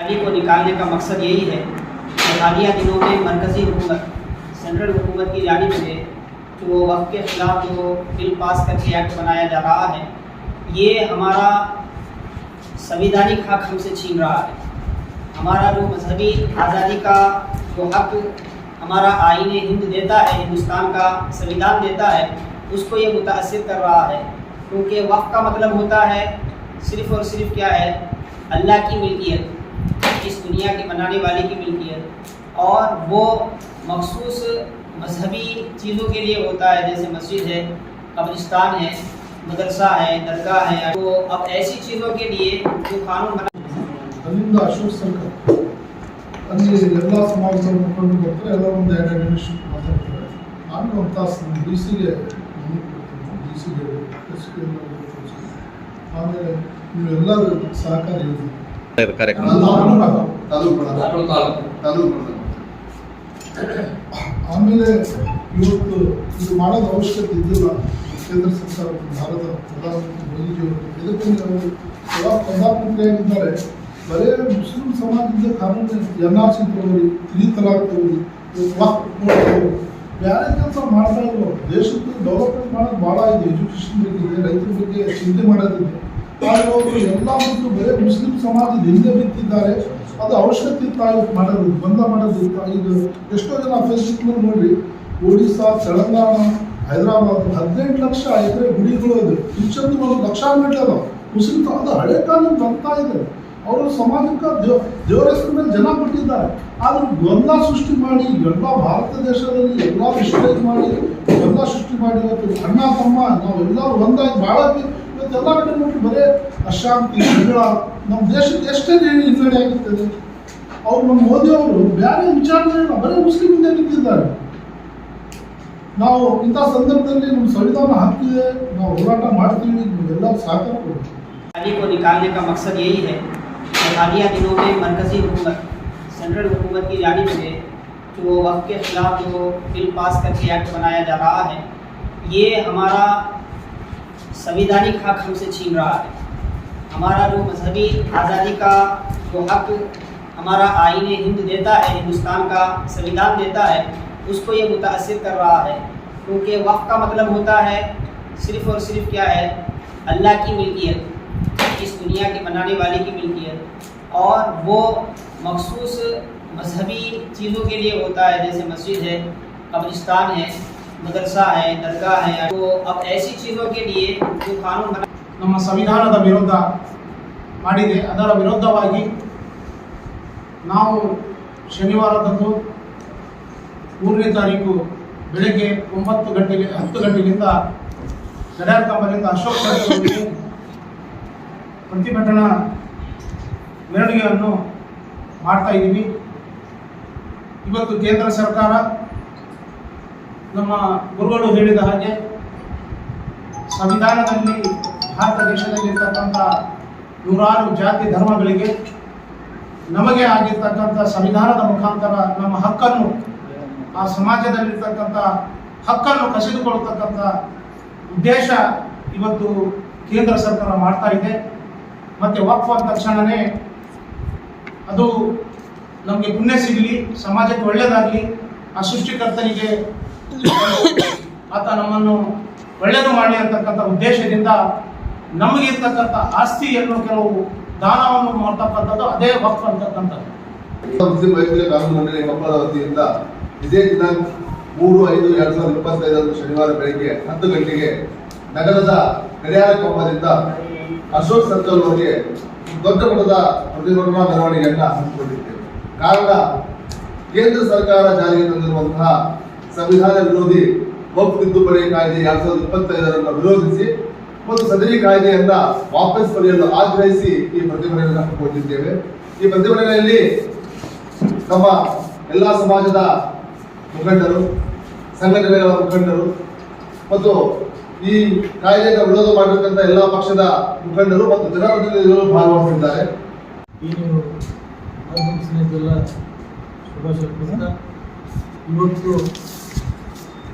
خالی کو نکالنے کا مقصد یہی ہے کہ حالیہ دنوں میں مرکزی حکومت، سینٹرل حکومت کی جانب سے جو وقت کے خلاف جو بل پاس کر کے ایکٹ بنایا جا رہا ہے، یہ ہمارا سنویدھانک حق ہم سے چھین رہا ہے۔ ہمارا جو مذہبی آزادی کا جو حق ہمارا آئین ہند دیتا ہے، ہندوستان کا سنویدھان دیتا ہے، اس کو یہ متاثر کر رہا ہے۔ کیونکہ وقت کا مطلب ہوتا ہے صرف اور صرف کیا ہے؟ اللہ کی ملکیت۔ اس دنیا کے بنانے والے کی ملکیت اور وہ مخصوص مذہبی چیزوں کے لیے ہوتا ہے جیسے مسجد ہے قبرستان ہے مدرسہ ہے درگاہ ہے تو اب ایسی چیزوں کے لیے جو قانون بنا اشوک ಇರಬೇಕು ಕಾರ್ಯಕ್ರಮ. ತಾಲೂಕು ತಾಲೂಕು ಆಮೇಲೆ ಇವತ್ತು ಇದು ಮಾಡೋದು ಅವಶ್ಯಕತೆ ಇದ್ದಿಲ್ಲ. ಕೇಂದ್ರ ಸರ್ಕಾರ ಭಾರತ ಪ್ರಧಾನಮಂತ್ರಿ ಮೋದಿಜಿಯವರು ಇದಕ್ಕೆ ಅವರು ಪ್ರಧಾನಮಂತ್ರಿ ಪ್ರಧಾನಮಂತ್ರಿಯಾಗಿದ್ದಾರೆ ಬರೇ ಮುಸ್ಲಿಂ ಸಮಾಜದಿಂದ ಕಾನೂನು ಎನ್ ಆರ್ ಸಿ ತಗೊಳ್ಳಿ ತ್ರೀ ತಲಾಕ್ ತಗೊಳ್ಳಿ ಬೇರೆ ಕೆಲಸ ಮಾಡ್ತಾ ಇದ್ರು ದೇಶದ ಡೆವಲಪ್ಮೆಂಟ್ ಮಾಡೋದು ಭಾಳ ಇದೆ. ಎಜುಕೇಷನ್ ಬಗ್ಗೆ ಇದೆ ರೈತರ ಬಗ್ಗೆ ಚಿಂತೆ ಮಾಡೋದಿದೆ. ಅವರು ಎಲ್ಲ ಮತ್ತು ಬೇರೆ ಮುಸ್ಲಿಂ ಸಮಾಜದ ಹಿಂದೆ ಬಿತ್ತಿದ್ದಾರೆ ಅದು ಔಷಧಿ ತಾಯಿ ಮಾಡೋದು ಬಂದ ಮಾಡೋದು ಈಗ ಎಷ್ಟೋ ಜನ ಫೇಸ್ಬುಕ್ನಲ್ಲಿ ನೋಡ್ರಿ ಒಡಿಸ್ಸಾ ತೆಲಂಗಾಣ, ಹೈದರಾಬಾದ್ ಹದಿನೆಂಟು ಲಕ್ಷ ಎಕರೆ ಗುಡಿಗಳು ಅದು. ಇಷ್ಟೊಂದು ಒಂದು ಲಕ್ಷ ಅದಾವ. ಮುಸ್ಲಿಂ ಅದು ಹಳೆ ಕಾಲದಿಂದ ಬರ್ತಾ ಇದೆ. ಅವರು ಸಮಾಜಕ್ಕೆ ದೇವ, ದೇವರ ಮೇಲೆ ಜನ ಕೊಟ್ಟಿದ್ದಾರೆ. ಆದ್ರೆ ಗೊಂದಲ ಸೃಷ್ಟಿ ಮಾಡಿ ಎಲ್ಲ ಭಾರತ ದೇಶದಲ್ಲಿ ಎಲ್ಲ ವಿಶ್ವ ಮಾಡಿ, ಗೊಂದ ಸೃಷ್ಟಿ ಮಾಡಿ ಇವತ್ತು ಅಣ್ಣ ತಮ್ಮ, ನಾವೆಲ್ಲರೂ ಒಂದಾಗಿ ಭಾಳ ಕರ್ನಾಟಕ ನೋಡಿ ಬರೇ ಅಶಾಂತಿ ಜಗಳ ನಮ್ಮ ದೇಶಕ್ಕೆ ಎಷ್ಟೇ ಹಿನ್ನಡೆ ಆಗುತ್ತದೆ ಅವ್ರು ನಮ್ಮ ಮೋದಿ ಅವರು ಬೇರೆ ವಿಚಾರಣೆಯನ್ನು ಬರೀ ಮುಸ್ಲಿಂ ಹಿಂದೆ ನಿಂತಿದ್ದಾರೆ ನಾವು ಇಂಥ ಸಂದರ್ಭದಲ್ಲಿ ನಮ್ಮ ಸಂವಿಧಾನ ಹಾಕ್ತಿದೆ ನಾವು ಹೋರಾಟ ಮಾಡ್ತೀವಿ ನಿಮ್ಗೆಲ್ಲ ಸಾಕಾರ ಕೊಡಿ ತಾಲೀಕು ನಿಕಾಲನೆ ಕಾ ಮಕ್ಸದ ಯಿ ಹೇ ಹಾಲಿಯ ದಿನೋಮೆ ಮರ್ಕಜಿ ಹುಕೂಮತ್ ಸೆಂಟ್ರಲ್ ಹುಕೂಮತ್ ಕಿ ಜಾನಿ ಮೇ ವಕ್ತ ಕೆ ಖಿಲಾಫ್ ಜೊ ಬಿಲ್ ಪಾಸ್ ಕರ್ಕೆ ಆಕ್ಟ್ ಬನಾಯಾ ಜಾ ರಹಾ ಹೇ ಯೇ ಹಮಾರಾ سنویدھانک حق ہم سے چھین رہا ہے ہمارا جو مذہبی آزادی کا جو حق ہمارا آئین ہند دیتا ہے ہندوستان کا سنویدھان دیتا ہے اس کو یہ متاثر کر رہا ہے کیونکہ وقت کا مطلب ہوتا ہے صرف اور صرف کیا ہے اللہ کی ملکیت اس دنیا کے بنانے والے کی ملکیت اور وہ مخصوص مذہبی چیزوں کے لیے ہوتا ہے جیسے مسجد ہے قبرستان ہے मदरसा है दरगाह है तो अब ऐसी चीज़ों के लिए जो कानून बना ನಮ್ಮ ಸಂವಿಧಾನದ ವಿರುದ್ಧ ಮಾಡಿದೆ ಅದರ ವಿರುದ್ಧವಾಗಿ ನಾವು ಶನಿವಾರದಂದು ಮೂರನೇ ತಾರೀಕು ಬೆಳಗ್ಗೆ ಒಂಬತ್ತು ಗಂಟೆಗೆ ಹತ್ತು ಗಂಟೆಗಿಂತ ಗಡ್ಯಾರ ಕಂಬದಿಂದ ಅಶೋಕ್ ಸರ್ಕಲ್ಗೆ ಪ್ರತಿಭಟನಾ ಮೆರವಣಿಗೆಯನ್ನು ಮಾಡ್ತಾ ಇದ್ದೀವಿ ಇವತ್ತು ಕೇಂದ್ರ ಸರ್ಕಾರ ನಮ್ಮ ಗುರುಗಳು ಹೇಳಿದ ಹಾಗೆ ಸಂವಿಧಾನದಲ್ಲಿ ಭಾರತ ದೇಶದಲ್ಲಿರ್ತಕ್ಕಂಥ ನೂರಾರು ಜಾತಿ ಧರ್ಮಗಳಿಗೆ ನಮಗೆ ಆಗಿರ್ತಕ್ಕಂಥ ಸಂವಿಧಾನದ ಮುಖಾಂತರ ನಮ್ಮ ಹಕ್ಕನ್ನು ಆ ಸಮಾಜದಲ್ಲಿರ್ತಕ್ಕಂಥ ಹಕ್ಕನ್ನು ಕಸಿದುಕೊಳ್ಳತಕ್ಕಂಥ ಉದ್ದೇಶ ಇವತ್ತು ಕೇಂದ್ರ ಸರ್ಕಾರ ಮಾಡ್ತಾ ಇದೆ. ಮತ್ತು ವಕ್ಫ್ ಅಂದ ತಕ್ಷಣವೇ ಅದು ನಮಗೆ ಪುಣ್ಯ ಸಿಗಲಿ, ಸಮಾಜಕ್ಕೆ ಒಳ್ಳೆಯದಾಗಲಿ ಆ ಸೃಷ್ಟಿಕರ್ತನಿಗೆ ಆತ ನಮ್ಮನ್ನು ಒಳ್ಳೆಯದು ಮಾಡಲಿ ಅಂತಕ್ಕಂಥ ಉದ್ದೇಶದಿಂದ ನಮಗಿರ್ತಕ್ಕಂಥ ಆಸ್ತಿಯನ್ನು ಕೆಲವು ದಾನವನ್ನು ಮಾಡ್ತಕ್ಕಂಥದ್ದು ಅದೇ ವಕ್ಫ್ ಅಂತಕ್ಕಂಥದ್ದು. ಮುಸ್ಲಿಂ ವೈದ್ಯಕೀಯ ಕಾನೂನು ಮಂಡಳಿ ವತಿಯಿಂದ ಇದೇ ದಿನ ಮೂರು, ಐದು, ಎರಡು ಸಾವಿರದ ಇಪ್ಪತ್ತೈದರಂದು ಶನಿವಾರ ಬೆಳಗ್ಗೆ ಹತ್ತು ಗಂಟೆಗೆ ನಗರದ ಗಡಿಯಾರ ಕಂಬದಿಂದ ಅಶೋಕ್ ಸರ್ಕಲ್ ಅವರಿಗೆ ದೊಡ್ಡ ಮಟ್ಟದ ಪ್ರತಿಭಟನಾ ಮೆರವಣಿಗೆಯನ್ನು ಹಮ್ಮಿಕೊಂಡಿದ್ದೇವೆ ಕಾರಣ ಕೇಂದ್ರ ಸರ್ಕಾರ ಜಾರಿಗೆ ತಂದಿರುವಂತಹ ಸಂವಿಧಾನ ವಿರೋಧಿ ವಕ್ಫ್ ತಿದ್ದುಪಡಿ ಕಾಯ್ದೆ ಎರಡ್ ಸಾವಿರದ ಇಪ್ಪತ್ತೈದರನ್ನು ವಿರೋಧಿಸಿ ಮತ್ತು ಸದರಿ ಕಾಯ್ದೆಯನ್ನ ವಾಪಸ್ ಪಡೆಯಲು ಆಗ್ರಹಿಸಿ ಈ ಪ್ರತಿಭಟನೆಯನ್ನು ಹಮ್ಮಿಕೊಂಡಿದ್ದೇವೆ. ಈ ಪ್ರತಿಭಟನೆಯಲ್ಲಿ ನಮ್ಮ ಎಲ್ಲ ಸಮಾಜದ ಮುಖಂಡರು, ಸಂಘಟನೆಗಳ ಮುಖಂಡರು ಮತ್ತು ಈ ಕಾಯ್ದೆಯನ್ನು ವಿರೋಧ ಮಾಡಿರ್ತಕ್ಕಂಥ ಎಲ್ಲ ಪಕ್ಷದ ಮುಖಂಡರು ಮತ್ತು ಜನಪ್ರತಿನಿಧಿಗಳು ಭಾಗವಹಿಸಿದ್ದಾರೆ. ಶುಭಾಶಯ ಇವತ್ತು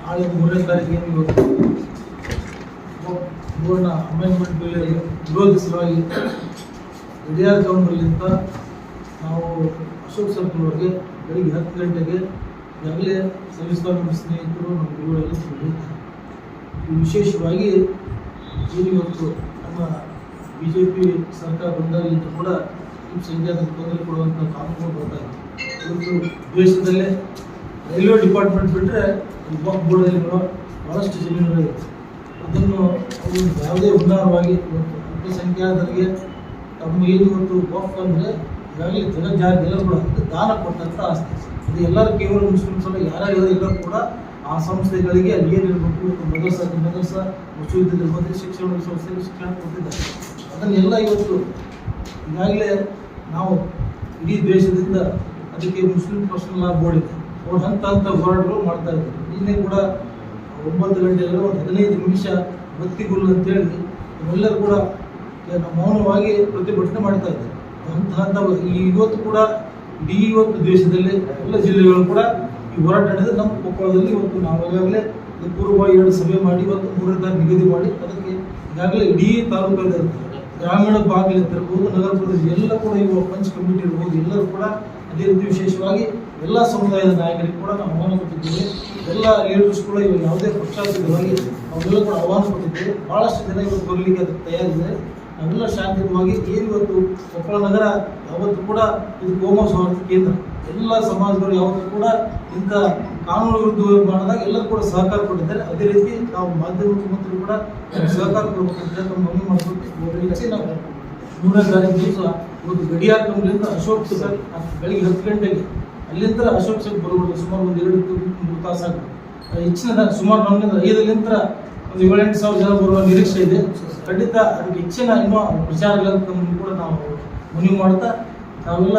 ನಾಳೆ ಮೂರನೇ ತಾರೀಕಿನ ಇವತ್ತು ಪೂರ್ಣ ಅಮೆಂಡ್ಮೆಂಟ್ ಬಿಲ್ ವಿರೋಧಿಸುವಾಗಿ ಸಲುವಾಗಿ ಕೌಂಟ್ರಲ್ಲಿಂದ ನಾವು ನಾವು ಅಶೋಕ್ ಸರ್ಕಲ್ವರೆಗೆ ಬೆಳಿಗ್ಗೆ ಹತ್ತು ಗಂಟೆಗೆ ಈಗಾಗಲೇ ಸಲ್ಲಿಸ್ತಾ ನಮ್ಮ ಸ್ನೇಹಿತರು, ನಮ್ಮ ಗುರುಗಳೆಲ್ಲ ಹೇಳಿದ್ದಾರೆ ವಿಶೇಷವಾಗಿ ಇವತ್ತು ನಮ್ಮ ಬಿ ಜೆ ಪಿ ಸರ್ಕಾರ ಬಂದಾಗಲಿಂದ ಕೂಡ ಸಂಖ್ಯಾತ ತೊಂದರೆ ಕೊಡುವಂಥ ಕಾನೂನು ಬರ್ತಾ ಇದೆ. ಇವತ್ತು ದೇಶದಲ್ಲೇ ರೈಲ್ವೆ ಡಿಪಾರ್ಟ್ಮೆಂಟ್ ಬಿಟ್ಟರೆ ಬೋರ್ಡಲ್ಲಿ ಬರೋ ಭಾಳಷ್ಟು ಜಮೀನುಗಳಿವೆ ಅದನ್ನು ಅವರು ಯಾವುದೇ ಉದಾರವಾಗಿ ಇವತ್ತು ಅಲ್ಪಸಂಖ್ಯಾತರಿಗೆ ತಮ್ಮ ಏನು ಇವತ್ತು ಬಫ್ ಅಂದರೆ ಈಗಾಗಲೇ ಜನ ಜಾರಿ ಅದು ದಾನ ಕೊಟ್ಟಂಥ ಆಸ್ತಿ. ಅದು ಎಲ್ಲರೂ ಕೇವಲ ಮುಸ್ಲಿಮ್ಸ್ ಅಲ್ಲ ಯಾರ್ಯಾರು ಎಲ್ಲರೂ ಕೂಡ ಆ ಸಂಸ್ಥೆಗಳಿಗೆ ಅಲ್ಲಿ ಏನಿರಬೇಕು ಇವತ್ತು ಮದರ್ಸ ಮದರ್ಸ ಮಸೂದಿ ಮತ್ತೆ ಶಿಕ್ಷಣ ಸಂಸ್ಥೆಗೆ ಶಿಕ್ಷಣ ಕೊಟ್ಟಿದ್ದಾರೆ. ಅದನ್ನೆಲ್ಲ ಇವತ್ತು ಈಗಾಗಲೇ ನಾವು ಇಡೀ ದೇಶದಿಂದ ಅದಕ್ಕೆ ಮುಸ್ಲಿಂ ಪರ್ಸನಲ್ ಬೋರ್ಡ್ ಇದೆ. ಅವ್ರು ಹಂತ ಹಂತ ಹೋರಾಟಗಳು ಮಾಡ್ತಾ ಇದ್ದಾರೆ ನಿನ್ನೆ ಕೂಡ ಒಂಬತ್ತು ಗಂಟೆಯಲ್ಲಿ ಒಂದು ಹದಿನೈದು ನಿಮಿಷ ಬತ್ತಿಗುಲ್ ಅಂತೇಳಿ ಎಲ್ಲರೂ ಕೂಡ ನಾವು ಮೌನವಾಗಿ ಪ್ರತಿಭಟನೆ ಮಾಡ್ತಾ ಇದ್ದಾರೆ ಹಂತ ಹಂತ ಇವತ್ತು ಕೂಡ ಇಡೀ ಇವತ್ತು ದೇಶದಲ್ಲಿ ಎಲ್ಲ ಜಿಲ್ಲೆಗಳು ಕೂಡ ಈ ಹೋರಾಟ ನಡೆದು ನಮ್ಮ ಕೊಪ್ಪಳದಲ್ಲಿ ಇವತ್ತು ನಾವು ಈಗಾಗಲೇ ಪೂರ್ವ ಎರಡು ಸಭೆ ಮಾಡಿ ಇವತ್ತು ಮೂರನೇ ನಿಗದಿ ಮಾಡಿ ಅದಕ್ಕೆ ಈಗಾಗಲೇ ಇಡೀ ತಾಲೂಕಲ್ಲಿ ಗ್ರಾಮೀಣ ಭಾಗದಲ್ಲಿ ಇರ್ಬೋದು ನಗರ ಪ್ರದೇಶ ಎಲ್ಲ ಕೂಡ ಇವ ಪಂಚ್ ಕಮಿಟಿ ಇರ್ಬೋದು, ಎಲ್ಲರೂ ಕೂಡ ಅದೇ ವಿಶೇಷವಾಗಿ ಎಲ್ಲ ಸಮುದಾಯದ ನಾಯಕರಿಗೆ ಕೂಡ ನಾವು ಆಹ್ವಾನ ಕೊಟ್ಟಿದ್ದೇವೆ. ಎಲ್ಲ ಲೀಡರ್ಸ್ ಕೂಡ ಇವಾಗ ಯಾವುದೇ ಪಕ್ಷಾತೀತವಾಗಿ ಅವರೆಲ್ಲ ಕೂಡ ಆಹ್ವಾನ ಕೊಟ್ಟಿದ್ದೇವೆ. ಭಾಳಷ್ಟು ಜನ ಇವತ್ತು ಬರಲಿಕ್ಕೆ ಅದಕ್ಕೆ ತಯಾರಿದೆ ನಾವೆಲ್ಲ ಶಾಂತಿಯುತವಾಗಿ ಏನು ಇವತ್ತು ಕೊಪ್ಪಳ ನಗರ ಯಾವತ್ತೂ ಕೂಡ ಇದು ಗೋಮ ಸ್ವಾರ್ಥ ಕೇಂದ್ರ. ಎಲ್ಲ ಸಮಾಜದವರು ಯಾವತ್ತೂ ಕೂಡ ಇಂಥ ಕಾನೂನು ಮಾಡಿದಾಗ ಎಲ್ಲರೂ ಕೂಡ ಸಹಕಾರ ಕೊಟ್ಟಿದ್ದಾರೆ. ಅದೇ ರೀತಿ ನಾವು ಮಾಧ್ಯಮ ಮುಖ್ಯಮಂತ್ರಿ ಕೂಡ ಸಹಕಾರ ಕೊಡಬೇಕಂತ ನಾವು ದಿವಸ ಒಂದು ಗಡಿಯಾರ ಕಂಪ್ನಿಯಿಂದ ಅಶೋಕ್ ಸರ್ ಬೆಳಿಗ್ಗೆ ಹತ್ತು ಗಂಟೆಗೆ ಅಲ್ಲಿಂದ ಅಶೋಕ್ ಸರ್ ಬರಬಹುದು ಸುಮಾರು ಒಂದು ಎರಡು ಮೂರು ತಾಸು ಹೆಚ್ಚಿನ ಸುಮಾರು ನಮ್ಮಿಂದ ಐದರಿಂದ ಒಂದು ಏಳೆಂಟು ಸಾವಿರ ಜನ ಬರುವ ನಿರೀಕ್ಷೆ ಇದೆ. ಖಂಡಿತ ಅದಕ್ಕೆ ಹೆಚ್ಚಿನ ಇನ್ನೂ ಪ್ರಚಾರಗಳನ್ನು ಕೂಡ ನಾವು ಮನವಿ ಮಾಡ್ತಾ, ನಾವೆಲ್ಲ